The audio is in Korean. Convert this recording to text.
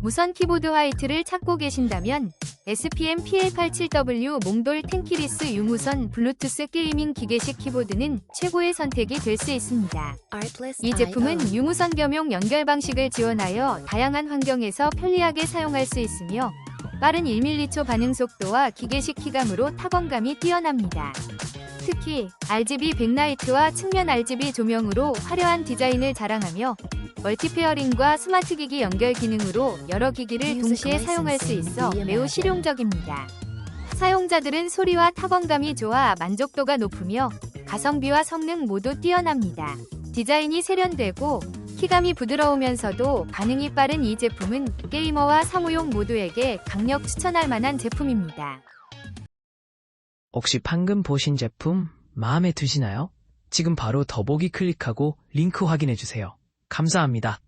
무선 키보드 화이트를 찾고 계신다면 SPM PL87W 몽돌 텐키리스 유무선 블루투스 게이밍 기계식 키보드는 최고의 선택이 될 수 있습니다. 이 제품은 유무선 겸용 연결 방식을 지원하여 다양한 환경에서 편리하게 사용할 수 있으며 빠른 1밀리초 반응 속도와 기계식 키감으로 타건감이 뛰어납니다. 특히 RGB 백라이트와 측면 RGB 조명으로 화려한 디자인을 자랑하며 멀티페어링과 스마트 기기 연결 기능으로 여러 기기를 동시에 사용할 수 있어 매우 실용적입니다. 사용자들은 소리와 타건감이 좋아 만족도가 높으며 가성비와 성능 모두 뛰어납니다. 디자인이 세련되고 키감이 부드러우면서도 반응이 빠른 이 제품은 게이머와 사무용 모두에게 강력 추천할 만한 제품입니다. 혹시 방금 보신 제품 마음에 드시나요? 지금 바로 더보기 클릭하고 링크 확인해 주세요. 감사합니다.